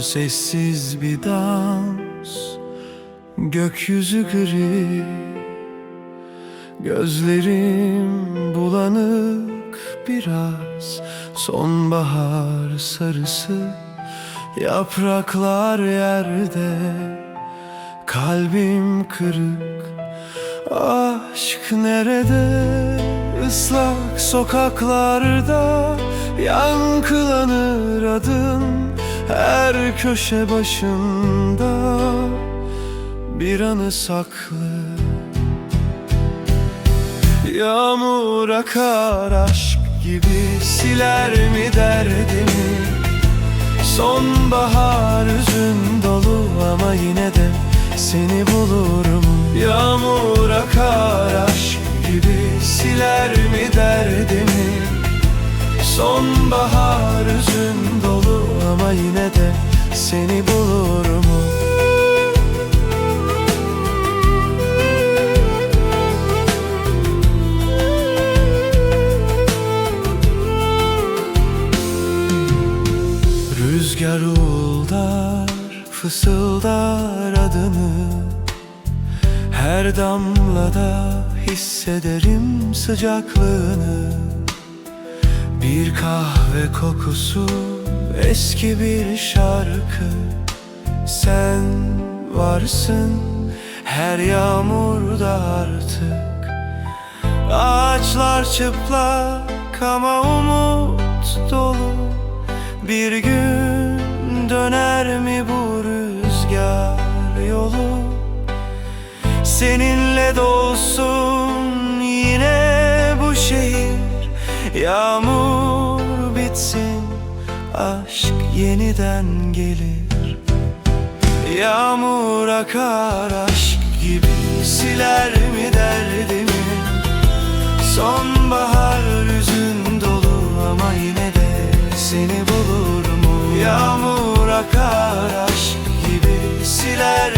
sessiz bir dans. Gökyüzü gri Gözlerim bulanık biraz. Sonbahar sarısı Yapraklar yerde. Kalbim kırık Aşk nerede? Islak sokaklarda Yankılanır adın her köşe başında. Bir anı saklı. Yağmur akar aşk gibi siler mi derdimi? Sonbahar üzün dolu ama yine de seni bulurum. Yağmur Sonbahar üzün dolu ama yine de seni bulurum Rüzgar uğuldar, fısıldar adını Her damlada hissederim sıcaklığını Bir kahve kokusu, eski bir şarkı. Sen varsın her yağmurda artık. Ağaçlar çıplak ama umut dolu. Bir gün döner mi bu rüzgar yolu? Seninle dolsun yine bu şehir. Yağmur bitsin Aşk yeniden gelir. Yağmur akar aşk gibi Siler mi derdimi? Sonbahar yüzün dolu ama yine de seni bulur mu? Yağmur akar aşk gibi Siler